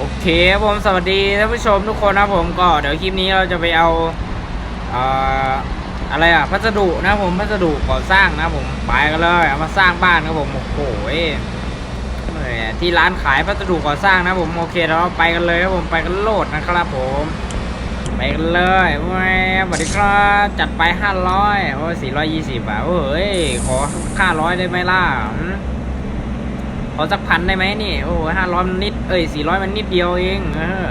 โอเคครับผมสวัสดีท่านผู้ชมทุกคนนะครับผมก็เดี๋ยวคลิปนี้เราจะไปเอาอะไรอะพัสดุนะผมพัสดุก่อสร้างนะผมไปกันเลยเอามาสร้างบ้านครับผมโอ้โหที่ร้านขายพัสดุก่อสร้างนะผมโอเคเราไปกันเลยครับผมไปกันโลดนะครับผมไปกันเลยแหมสวัสดีครับจัดไปห้าร้อยโอ้สี่ร้อยยี่สิบอะโอ้ยขอห้าร้อยได้ไหมล่ะ อสักพันได้ไหมนี่ โอ้ห้าร้อยมันนิด เอ้ยสี่ร้อยมันนิดเดียวเอง เออ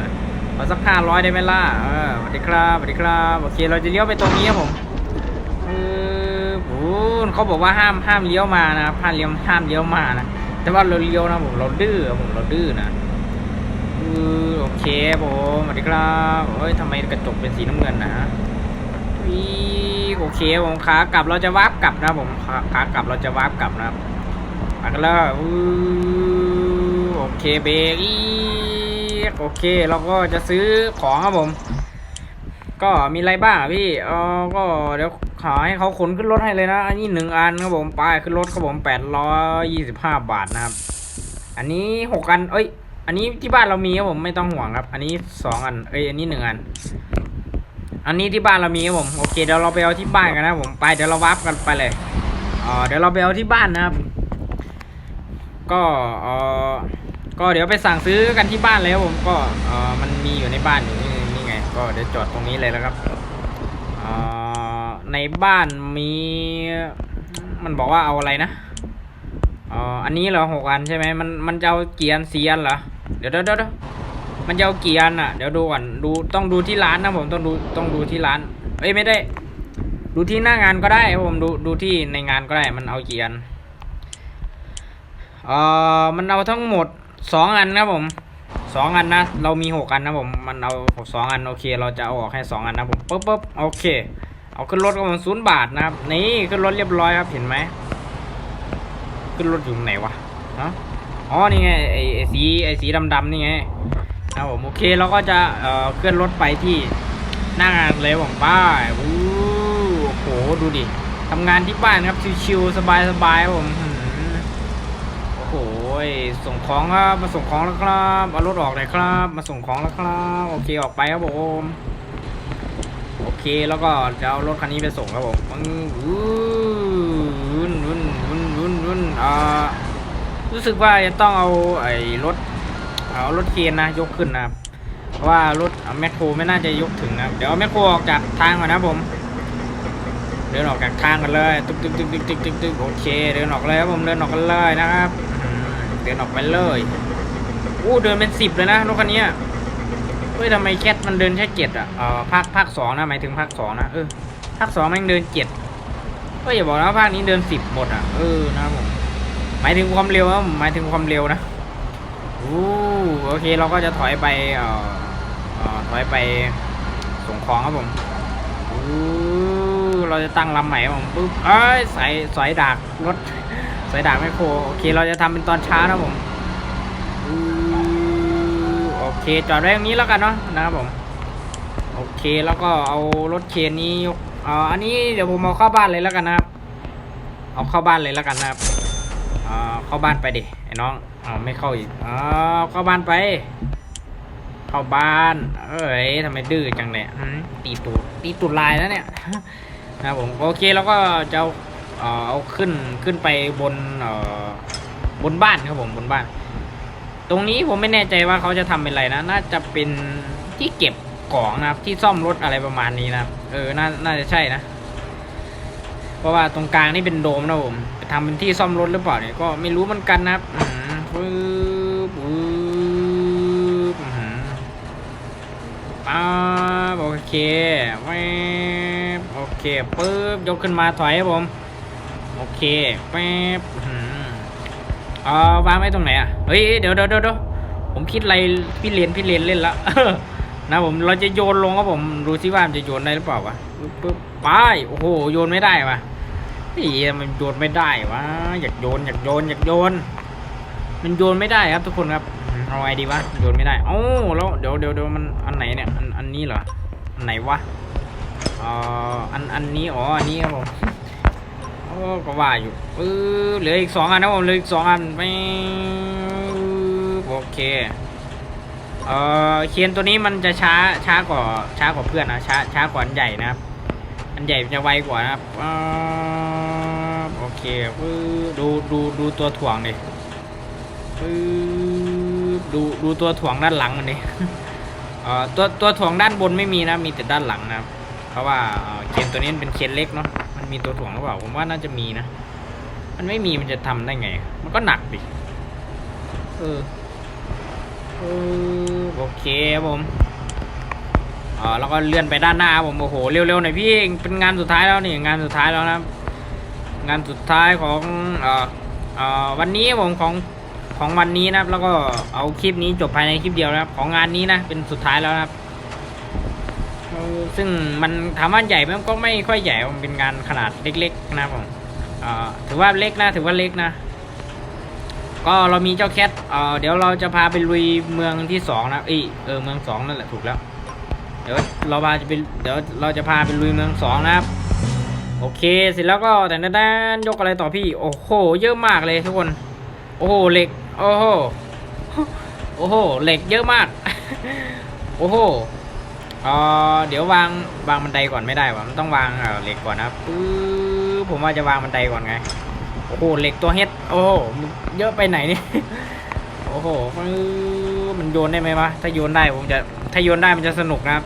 ขอสักห้าร้อยได้ไหมล่ะ เออสวัสดีครับสวัสดีครับ โอเค เราจะเลี้ยวไปตรงนี้ครับผมเออโอ้เขาบอกว่าห้ามห้ามเลี้ยวมานะครับห้ามเลี้ยวห้ามเลี้ยวมานะ แต่ว่าเราเลี้ยวนะผม เราดื้อผมเราดื้อนะเออโอเคผมสวัสดีครับเอ้ยทำไมกระจกเป็นสีน้ำเงินนะวีโอเคผมขากลับเราจะวาร์ปกลับนะผมขากลับเราจะวาร์ปกลับนะครับไปกัน เลยอู้โอเคเบรกอีกโอเค เราก็จะซื้อของครับผม ก็มีอะไรบ้างพี่เออก็เดี๋ยวขอให้เขาขนขึ้นรถให้เลยนะ อันนี้หนึ่งอันครับผมไปขึ้นรถครับผมแปดร้อยยี่สิบห้าบาทนะครับ อันนี้หกอัน เอ้ย อันนี้ที่บ้านเรามีครับผมไม่ต้องห่วงครับ อันนี้สองอัน เอ้ย อันนี้หนึ่งอัน อันนี้ที่บ้านเรามีครับผม โอเคเดี๋ยวเราไปเอาที่บ้านกันนะผม ไปเดี๋ยวเราวับกันไปเลยอ๋อเดี๋ยวเราไปเอาที่บ้านนะครับ ก็เออ ก็เดี๋ยวไปสั่งซื้อกันที่บ้านเลยครับผมก็เออมันมีอยู่ในบ้านอยู่นี่นี่ไง ก็เดี๋ยวจอดตรงนี้เลยแล้วครับเออในบ้านมี มันบอกว่าเอาอะไรนะเอออันนี้เหรอหกอันใช่ไหมมันมันจะเอากี่อันสี่อันเหรอเดี๋ยวเดี๋ยวเดี๋ยวมันจะเอากี่อันอะเดี๋ยวดูก่อนดูต้องดูที่ร้านนะผมต้องดูต้องดูที่ร้าน เอ้ยไม่ได้ ดูที่หน้างานก็ได้ผมดูดูที่ในงานก็ได้มันเอากี่อันเออมันเอาทั้งหมด สองอันนะผมสองอันนะเรามีหกอันนะผมมันเอาสองอันโอเค เราจะเอาออกให้สองอันนะผมปุ๊บปุ๊บโอเค เอาขึ้นรถก็มันศูนย์บาทนะครับนี่ขึ้นรถเรียบร้อยครับเห็นไหมขึ้นรถอยู่ไหนวะฮะอ๋อนี่ไงไอ้สีไอ้สีดำๆนี่ไงนะผมโอเคเราก็จะเอ่อเคลื่อนรถไปที่หน้างานเลยผมป้าอู้โอ้โหดูดิทำงานที่บ้านครับชิวๆสบายๆผม โหส่งของครับมาส่งของแล้วครับเอารถออกเลยครับ มาส่งของแล้วครับโอเคออกไปครับผมโอเคแล้วก็จะเอารถคันนี้ไปส่งครับผมมึงวุ้นวุ้นวุ้นวุ้นวุ้นอ่ารู้สึกว่าจะต้องเอาไอ้รถเอารถเคนนะยกขึ้นนะครับเพราะว่ารถแมคโครไม่น่าจะยกถึงนะเดี๋ยวเอาแมคโครออกจากทางก่อนนะผมเดินออกจากทางกันเลยตึ๊กตึ๊กตึ๊กตึ๊กตึ๊กตึ๊กโอเคเดินออกเลยครับผมเดินออกกันเลยนะครับ เดินออกไปเลยอู้เดินเป็นสิบเลยนะรถคันนี้เฮ้ยทำไมแคทมันเดินแค่เจ็ดอะเออภาคภาคสองนะหมายถึงภาคสองนะเออภาคสองแม่งเดินเจ็ดก็อย่าบอกนะว่าภาคนี้เดินสิบหมดอะเออนะผมหมายถึงความเร็วนะหมายถึงความเร็วนะอู้โอเคเราก็จะถอยไปเอ่อเอ่อถอยไปส่งของครับผมอู้เราจะตั้งลำใหม่ครับผมปุ๊บเอ้ยใส่สายดากรถ สายดากไม่โครโอเค เราจะทำเป็นตอนเช้านะผมโอเค จอดไว้ตรงนี้แล้วกันเนาะนะครับผม โอเคแล้วก็เอารถเคนนี้ยกเอ่ออันนี้เดี๋ยวผมเอาเข้าบ้านเลยแล้วกันนะครับ เอาเข้าบ้านเลยแล้วกันนะครับเอ่อเข้าบ้านไปดิไอ้น้องอ๋อไม่เข้าอีกอ๋อเข้าบ้านไป เข้าบ้าน เอ้ยทำไมดื้อจังเนี่ยตีตูดตีตูดลายแล้วเนี่ยนะครับผมโอเคแล้วก็จะ เอาเอ่อเอาขึ้นขึ้นไปบนเอ่อบนบ้านครับผมบนบ้าน ตรงนี้ผมไม่แน่ใจว่าเขาจะทำเป็นอะไรนะ น่าจะเป็นที่เก็บของนะครับ ที่ซ่อมรถอะไรประมาณนี้นะครับ เออน่าน่าจะใช่นะ เพราะว่าตรงกลางนี่เป็นโดมนะผมทำเป็นที่ซ่อมรถหรือเปล่าเนี่ยก็ไม่รู้เหมือนกันนะครับอืมปึ๊บปึ๊บอื้อหือป๊าบโอเคแวบโอเคปึ๊บยกขึ้นมาถอยครับผม เคแป๊บเออวางไว้ตรงไหนอะ เฮ้ย เดี๋ยวเดี๋ยวเดี๋ยวผมคิดอะไรพี่เรียนพี่เรียนเล่นละนะผมเราจะโยนลงครับผมดูซิว่ามันจะโยนได้หรือเปล่าวะปึ๊บไปโอ้โหโยนไม่ได้วะเฮ้ยมันโยนไม่ได้วะอยากโยนอยากโยนอยากโยน มันโยนไม่ได้ครับทุกคนครับอืมเอาไงดีวะโยนไม่ได้เอ้แล้วเดี๋ยวเดี๋ยวเดี๋ยวมันอันไหนเนี่ยอันอันนี้เหรออันไหนวะเอ่ออันอันนี้อ๋ออันนี้ครับผม โอ้ก็ว่าอยู่ปึ๊บเหลืออีกสองอันนะผมเหลืออีกสองอันไปโอเคเออเคียนตัวนี้มันจะช้าช้ากว่าช้ากว่าเพื่อนนะช้าช้ากว่าอันใหญ่นะครับ อันใหญ่จะไวกว่านะครับโอเคดูดูดูตัวถ่วงดิดูดูตัวถ่วงด้านหลังมันดิเอ่อตัวตัวถ่วงด้านบนไม่มีนะมีแต่ด้านหลังนะครับเพราะว่าเอ่อเคนตัวนี้เป็นเคียนเล็กเนาะ มันมีตัวถ่วงหรือเปล่า ผมว่าน่าจะมีนะ มันไม่มีมันจะทำได้ไง มันก็หนักดิ เออ เออ โอเคครับผมเออแล้วก็เลื่อนไปด้านหน้าครับผม โอ้โห เร็วๆหน่อยพี่ เป็นงานสุดท้ายแล้วนี่ งานสุดท้ายแล้วนะครับงานสุดท้ายของเอ่อเอ่อวันนี้ครับผมของของวันนี้นะครับ แล้วก็เอาคลิปนี้จบภายในคลิปเดียวนะครับ ของงานนี้นะ เป็นสุดท้ายแล้วนะครับเออ ซึ่งมันถามว่าใหญ่มันก็ไม่ค่อยใหญ่มันเป็นงานขนาดเล็กๆนะผมถือว่าเล็กนะถือว่าเล็กนะ ก็เรามีเจ้าแคทเเดี๋ยวเราจะพาไปลุยเมืองที่สองนะอยเออเมืองสองนั่นแหละถูกแล้ว เดี๋ยวเราพาจะไปเดี๋ยวเราจะพาไปลุยเมืองสองนะครับ โอเคเสร็จแล้วก็แต่ด้านยกอะไรต่อพี่ โอ้โห เยอะมากเลยทุกคน โอ้โหเหล็ก โอ้โหโอ้โหเหล็กเยอะมาก โอ้โห อ่อเดี๋ยววางวางบันไดก่อนไม่ได้วะมันต้องวางเหล็กก่อนนะปึ๊บผมว่าจะวางบันไดก่อนไงโอ้โหเหล็กตัวเฮ็ดโอ้โหเยอะไปไหนนี่โอ้โหมันโยนได้ไหมวะถ้าโยนได้ผมจะถ้าโยนได้มันจะสนุกนะครับ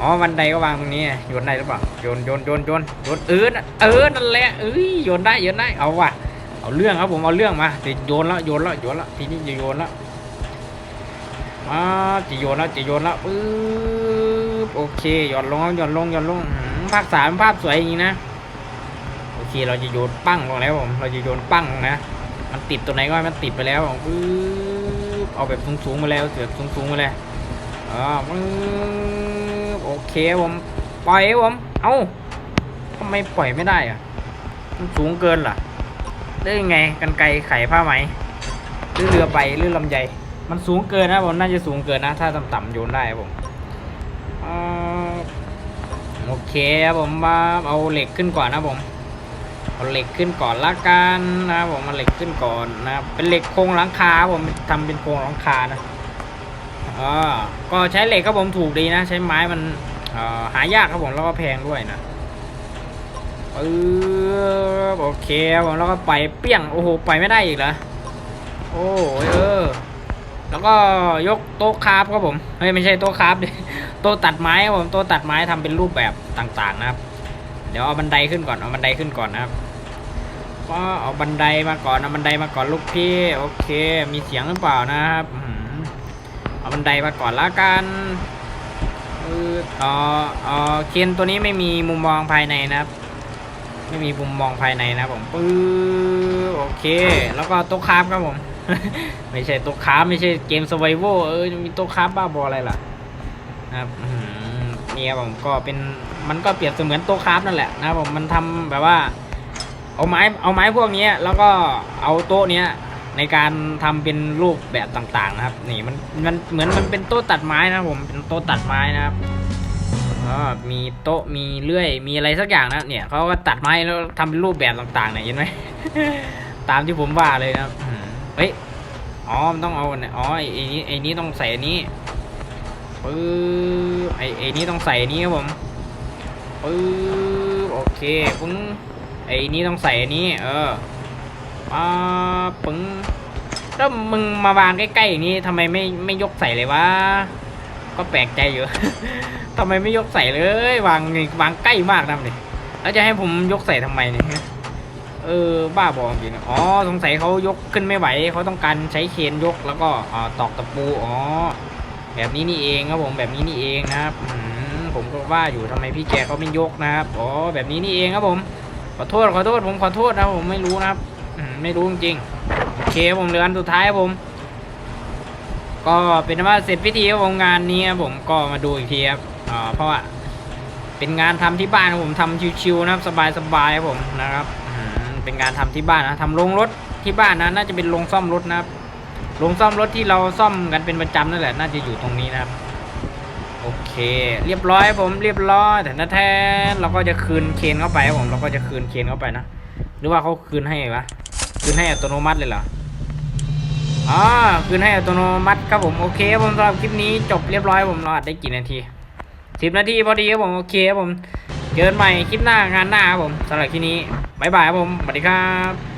อ๋อบันไดก็วางตรงนี้โยนได้หรือเปล่าโยนโยนโยนโยนโยนเออเออนั่นแหละเอ้ยโยนได้โยนได้เอาว่ะเอาเรื่องครับผมเอาเรื่องมาจะโยนแล้วโยนแล้วโยนแล้วทีนี้จะโยนแล้วมาจะโยนแล้วจะโยนแล้วปึ๊ บโอเคหย่อนลงครับหย่อนลงหย่อนลงอื้อหือภาคสามภาพสวยอย่างนี้นะโอเคเราจะโยนปั้งลงแล้วผมเราจะโยนปั้งนะมันติดตัวไหนก็ให้มันติดไปแล้วผมปึ๊บเอาแบบสูงๆมาแล้วเสือกสูงๆมาเลยอ่าปึ๊บโอเคผมปล่อยครับผมเอ้าทำไมปล่อยไม่ได้อะมันสูงเกินเหรอได้ยังไงกันไกรไขผ้าไหมหรือเรือไปหรือลำไยมันสูงเกินนะผมน่าจะสูงเกินนะ ถ้าต่ำๆโยนได้ครับผมอ่า โอเคครับผมมาเอาเหล็กขึ้นก่อนนะผมเอาเหล็กขึ้นก่อนละกันนะครับผมเอาเหล็กขึ้นก่อนนะเป็นเหล็กโครงหลังคาผมทำเป็นโครงหลังคานะอ่าก็ใช้เหล็กครับผมถูกดีนะ ใช้ไม้มันหายากครับผมแล้วก็แพงด้วยนะปึ๊บโอเคครับผมแล้วก็ไปเปี้ยงโอ้โหไปไม่ได้อีกเหรอโอ้เออ แล้วก็ยกโต๊ะคราฟครับผมเฮ้ยไม่ใช่โต๊ะคราฟดิโต๊ะตัดไม้ครับผมโต๊ะตัดไม้ทำเป็นรูปแบบต่างๆนะครับ เดี๋ยวเอาบันไดขึ้นก่อนเอาบันไดขึ้นก่อนนะครับก็เอาบันไดมาก่อนเอาบันไดมาก่อนลูกพี่โอเค มีเสียงหรือเปล่านะครับเอาบันไดมาก่อนละกันเออเออเออเคนตัวนี้ไม่มีมุมมองภายในนะครับ ไม่มีมุมมองภายในนะผมปื้อโอเค แล้วก็โต๊ะคราฟครับผม ไม่ใช่โต๊ะคราไม่ใช่เกมสไวโวเออมีโต๊ะคราบ้าบออะไรล่ะนะครับอื้อหือนี่ครับผมก็เป็นมันก็เปรียบเสมือนโต๊ะครานั่นแหละนะครับผมมันทำแบบว่า เอาไม้เอาไม้พวกนี้แล้วก็เอาโต๊ะเนี้ยในการทำเป็นรูปแบบต่างๆนะครับ นี่มันมันเหมือนมันเป็นโต๊ะตัดไม้นะผมเป็นโต๊ะตัดไม้นะครับอ๋อมีโต๊ะมีเลื่อยมีอะไรสักอย่างนะเนี่ยเขาก็ตัดไม้แล้วทำเป็นรูปแบบต่างๆเนี่ยเห็นไหมตามที่ผมว่าเลยนะครับ ฮ้ย อ๋อ มันต้องเอาเนี่ยอ๋อ ไอ้ไอ้นี้ไอ้นี้ต้องใส่อันนี้ปึ๊บไอ้ไอ้นี้ต้องใส่อันนี้ครับผมปึ๊บโอเคปึ้งไอ้นี้ต้องใส่อันนี้ เอออ่าปึ้งแล้วมึงมาวางใกล้ๆอย่างนี้ทำไมไม่ไม่ยกใส่เลยวะ ก็แปลกใจอยู่ทำไมไม่ยกใส่เลยวางวางใกล้มากนะนี่แล้วจะให้ผมยกใส่ทำไมเนี่ย เออบ้าบอจริงอ๋อสงสัยเขายกขึ้นไม่ไหวเขาต้องการใช้เคนยกแล้วก็อตอกตะปูอ๋อแบบนี้นี่เองครับผมแบบนี้นี่เองนะครับผมก็ว่าอยู่ทำไมพี่แกเขาไม่ยกนะครับอ๋อแบบนี้นี่เองครับผมขอโทษขอโทษผมขอโทษนะผมไม่รู้นะครับไม่รู้จริงโอเคผมเหลืออันสุดท้ายครับผม ก็เป็นว่าเสร็จพิธีครับผมงานนี้ครับผมก็มาดูอีกทีครับอ่าเพราะว่าเป็นงานทำที่บ้านผมทำชิวๆนะครับสบายๆครับผมนะครับ เป็นงานทำที่บ้านนะทำโรงรถที่บ้านนะน่าจะเป็นโรงซ่อมรถนะครับโรงซ่อมรถที่เราซ่อมกันเป็นประจำนั่นแหละน่าจะอยู่ตรงนี้นะครับโอเค เรียบร้อยผมเรียบร้อยแต่แท้เราก็จะคืนเคนเข้าไปครับผมเราก็จะคืนเคนเข้าไปนะหรือว่าเขาคืนให้วะคืนให้อัตโนมัติเลยเหรออ๋อคืนให้อัตโนมัติครับผมโอเคครับผมสำหรับคลิปนี้จบเรียบร้อยผมเราอัดได้กี่นาทีสิบนาทีพอดีครับผมโอเคครับผม เจอกันใหม่คลิปหน้างานหน้าครับผมสำหรับคลิปนี้บ๊ายบายครับผมสวัสดีครับ